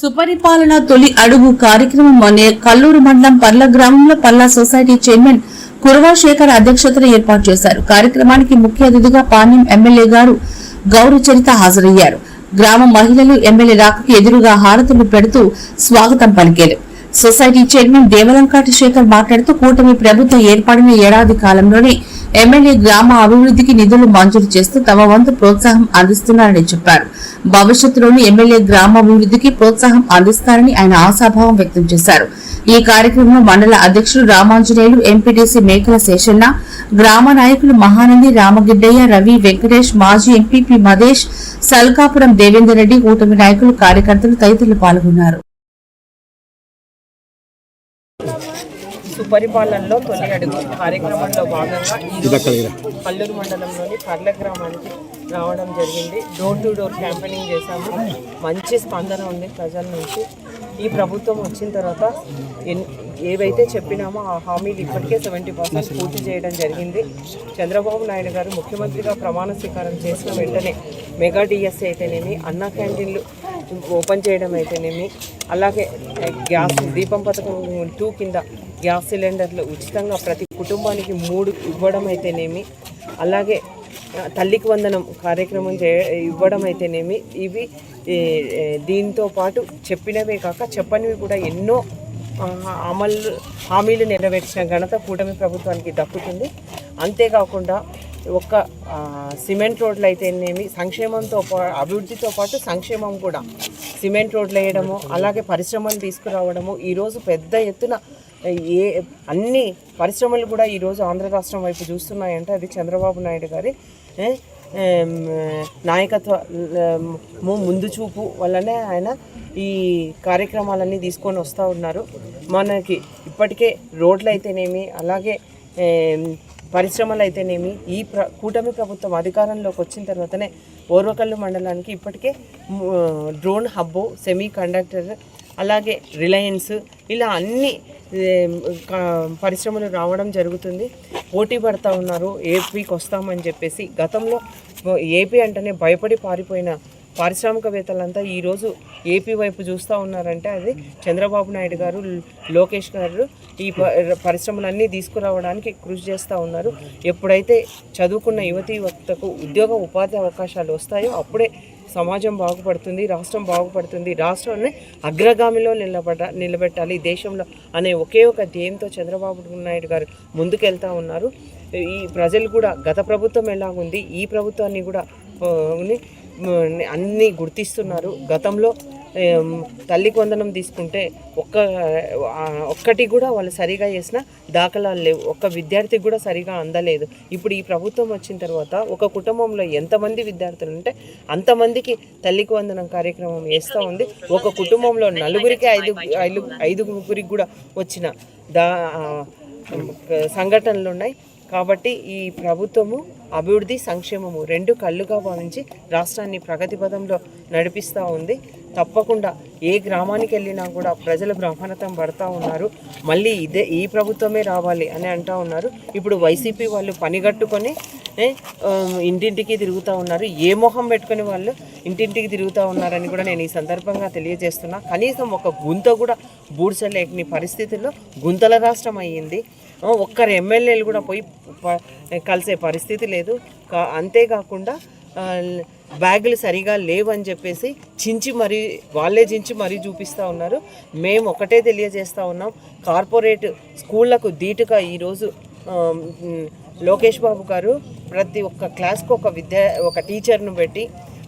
సుపరిపాలన తొలి అడుగు కార్యక్రమం అనే కల్లూరు మండలం పర్ల గ్రామంలో పల్లా సొసైటీ చైర్మన్ కురవా శేఖర్ అధ్యక్షతన ఏర్పాటు చేశారు. కార్యక్రమానికి ముఖ్య అతిథిగా పాణ్యం ఎమ్మెల్యే గారు గౌరవ చరిత హాజరయ్యారు. గ్రామ మహిళలు ఎమ్మెల్యే రాకకి ఎదురుగా హారతులు పెడుతూ స్వాగతం పలికారు. సొసైటీ చైర్మన్ దేవలంకాటి శేఖర్ మాట్లాడుతూ కూటమి ప్రభుత్వం ఏర్పడిన ఏడాది కాలంలోనే ఎమ్మెల్యే గ్రామ అభివృద్ధికి నిధులు మంజూరు చేస్తూ తమ వంతు ప్రోత్సాహం అందిస్తున్నారని చెప్పారు. భవిష్యత్తులోని ఎమ్మెల్యే గ్రామ అభివృద్ధికి ప్రోత్సాహం అందిస్తారని ఆయన ఆశాభావం వ్యక్తం చేశారు. ఈ కార్యక్రమంలో మండల అధ్యక్షులు రామాంజనేయులు ఎంపీటీసీ మేకల శేషన్న గ్రామ నాయకులు మహానంది రామగిడ్డయ్య రవి వెంకటేష్ మాజీ ఎంపీపీ మదేష్ సల్కాపురం దేవేందర్ రెడ్డి కూటమి నాయకులు కార్యకర్తలు తదితరులు పాల్గొన్నారు. సుపరిపాలనలో తొలి అడుగు కార్యక్రమంలో భాగంగా కల్లూరు మండలంలోని పర్ల గ్రామానికి రావడం జరిగింది. డోర్ టు డోర్ క్యాంపెయినింగ్ చేశాము. మంచి స్పందన ఉంది ప్రజల నుంచి. ఈ ప్రభుత్వం వచ్చిన తర్వాత ఎన్- ఏవైతే చెప్పినామో ఆ హామీలు ఇప్పటికే సెవెంటీ పర్సెంట్ పూర్తి చేయడం జరిగింది. చంద్రబాబు నాయుడు గారు ముఖ్యమంత్రిగా ప్రమాణ స్వీకారం చేసిన వెంటనే మెగా డిఎస్సీ అయితేనేమి అన్నా క్యాంటీన్లు ఓపెన్ చేయడం అయితేనేమి అలాగే గ్యాస్ దీపం పథకం టూ కింద గ్యాస్ సిలిండర్లు ఉచితంగా ప్రతి కుటుంబానికి మూడు ఇవ్వడం అయితేనేమి అలాగే తల్లికి వందనం కార్యక్రమం చే ఇవ్వడం అయితేనేమి ఇవి దీంతో పాటు చెప్పినవే కాక చెప్పనివి కూడా ఎన్నో అమలు హామీలు నెరవేర్చిన ఘనత కూటమి ప్రభుత్వానికి దక్కుతుంది. అంతేకాకుండా ఒక్క సిమెంట్ రోడ్లు అయితేనేమి సంక్షేమంతో అభివృద్ధితో పాటు సంక్షేమం కూడా. సిమెంట్ రోడ్లు వేయడము అలాగే పరిశ్రమలు తీసుకురావడము ఈరోజు పెద్ద ఎత్తున ఏ అన్ని పరిశ్రమలు కూడా ఈరోజు ఆంధ్ర రాష్ట్రం వైపు చూస్తున్నాయంటే. అది చంద్రబాబు నాయుడు గారి నాయకత్వ ము ముందు చూపు వల్లనే ఆయన ఈ కార్యక్రమాలన్నీ తీసుకొని వస్తూ ఉన్నారు. మనకి ఇప్పటికే రోడ్లు అయితేనేమి అలాగే పరిశ్రమలు అయితేనేమి ఈ ప్ర కూటమి ప్రభుత్వం అధికారంలోకి వచ్చిన తర్వాతనే ఓర్వకల్లు మండలానికి ఇప్పటికే డ్రోన్ హబ్బు సెమీ కండక్టర్ అలాగే రిలయన్స్ ఇలా అన్ని పరిశ్రమలు రావడం జరుగుతుంది. పోటీ పడతా ఉన్నారు ఏపీకి వస్తామని చెప్పేసి గతంలో ఏపీ అంటేనే భయపడి పారిపోయిన పారిశ్రామికవేత్తలంతా ఈరోజు ఏపీ వైపు చూస్తూ ఉన్నారంటే అది చంద్రబాబు నాయుడు గారు లోకేష్ గారు ఈ పరిశ్రమలన్నీ తీసుకురావడానికి కృషి చేస్తూ ఉన్నారు. ఎప్పుడైతే చదువుకున్న యువతి యువతకు ఉద్యోగ ఉపాధి అవకాశాలు వస్తాయో అప్పుడే సమాజం బాగుపడుతుంది రాష్ట్రం బాగుపడుతుంది. రాష్ట్రాన్ని అగ్రగామిలో నిలబడ నిలబెట్టాలి. దేశంలో అనే ఒకే ఒక ధ్యేయంతో చంద్రబాబు నాయుడు గారు ముందుకెళ్తా ఉన్నారు. ఈ ప్రజలు కూడా గత ప్రభుత్వం ఎలాగుంది ఈ ప్రభుత్వాన్ని కూడా అన్నీ గుర్తిస్తున్నారు. గతంలో తల్లికి వందనం తీసుకుంటే ఒక్క ఒక్కటి కూడా వాళ్ళు సరిగా చేసిన దాఖలాలు లేవు. ఒక్క విద్యార్థికి కూడా సరిగా అందలేదు. ఇప్పుడు ఈ ప్రభుత్వం వచ్చిన తర్వాత ఒక కుటుంబంలో ఎంతమంది విద్యార్థులు ఉంటే అంతమందికి తల్లికి వందనం కార్యక్రమం వేస్తూ ఉంది. ఒక కుటుంబంలో నలుగురికి ఐదు ఐదు ఐదుగురికి కూడా వచ్చిన దా సంఘటనలు ఉన్నాయి. కాబట్టి ఈ ప్రభుత్వము అభివృద్ధి సంక్షేమము రెండు కళ్ళుగా భావించి రాష్ట్రాన్ని ప్రగతి పదంలో నడిపిస్తూ ఉంది. తప్పకుండా ఏ గ్రామానికి వెళ్ళినా కూడా ప్రజలు బ్రహ్మణతం పడతా ఉన్నారు. మళ్ళీ ఇదే ఈ ప్రభుత్వమే రావాలి అని అంటూ ఉన్నారు. ఇప్పుడు వైసీపీ వాళ్ళు పనిగట్టుకొని ఇంటింటికి తిరుగుతూ ఉన్నారు. ఏ మొహం పెట్టుకుని వాళ్ళు ఇంటింటికి తిరుగుతూ ఉన్నారని కూడా నేను ఈ సందర్భంగా తెలియజేస్తున్నా. కనీసం ఒక గుంత కూడా బూడ్చలేని పరిస్థితుల్లో గుంతల రాష్ట్రం అయ్యింది. ఒక్కరు ఎమ్మెల్యేలు కూడా పోయి కలిసే పరిస్థితి లేదు. కా- అంతేకాకుండా బ్యాగులు సరిగా లేవని చెప్పేసి చించి మరీ వాళ్ళే చించి మరీ చూపిస్తూ ఉన్నారు. మేము ఒకటే తెలియజేస్తూ ఉన్నాం. కార్పొరేట్ స్కూళ్ళకు ధీటుగా ఈరోజు లోకేష్ బాబు గారు ప్రతి ఒక్క క్లాస్కి ఒక విద్యా ఒక టీచర్ను పెట్టి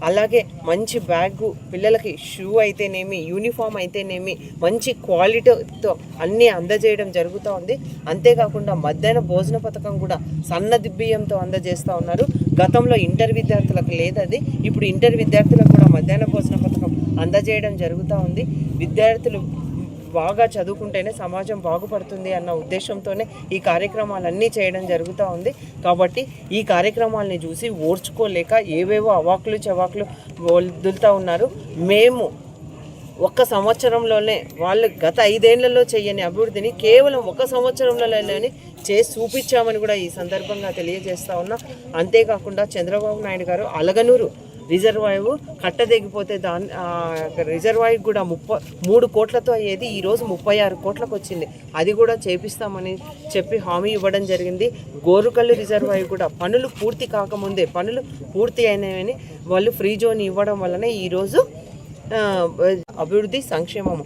అలాగే మంచి బ్యాగ్ పిల్లలకి షూ అయితేనేమి యూనిఫామ్ అయితేనేమి మంచి క్వాలిటీతో అన్నీ అందజేయడం జరుగుతూ ఉంది. అంతేకాకుండా మధ్యాహ్న భోజన పథకం కూడా సన్నది బియ్యంతో అందజేస్తూ ఉన్నారు. గతంలో ఇంటర్ విద్యార్థులకు లేదది ఇప్పుడు ఇంటర్ విద్యార్థులకు కూడా మధ్యాహ్న భోజన పథకం అందజేయడం జరుగుతూ ఉంది. విద్యార్థులు బాగా చదువుకుంటేనే సమాజం బాగుపడుతుంది అన్న ఉద్దేశంతోనే ఈ కార్యక్రమాలన్నీ చేయడం జరుగుతూ ఉంది. కాబట్టి ఈ కార్యక్రమాలని చూసి ఓర్చుకోలేక ఏవేవో అవాకులు చవాకులు వదులుతూ ఉన్నారు. మేము ఒక్క సంవత్సరంలోనే వాళ్ళు గత ఐదేళ్ళలో చేయని అభివృద్ధిని కేవలం ఒక సంవత్సరంలోనే చేసి చూపించామని కూడా ఈ సందర్భంగా తెలియజేస్తా ఉన్నా. అంతేకాకుండా చంద్రబాబు నాయుడు గారు అలగనూరు రిజర్వాయర్ కట్టదెగిపోతే దాని రిజర్వాయర్ కూడా ముప్పై మూడు కోట్లతో అయ్యేది ఈరోజు ముప్పై ఆరు కోట్లకు వచ్చింది. అది కూడా చేపిస్తామని చెప్పి హామీ ఇవ్వడం జరిగింది. గోరుకల్లు రిజర్వాయర్ కూడా పనులు పూర్తి కాకముందే పనులు పూర్తి అయినాయని వాళ్ళు ఫ్రీ జోన్ ఇవ్వడం వలన ఈరోజు అభివృద్ధి సంక్షేమము.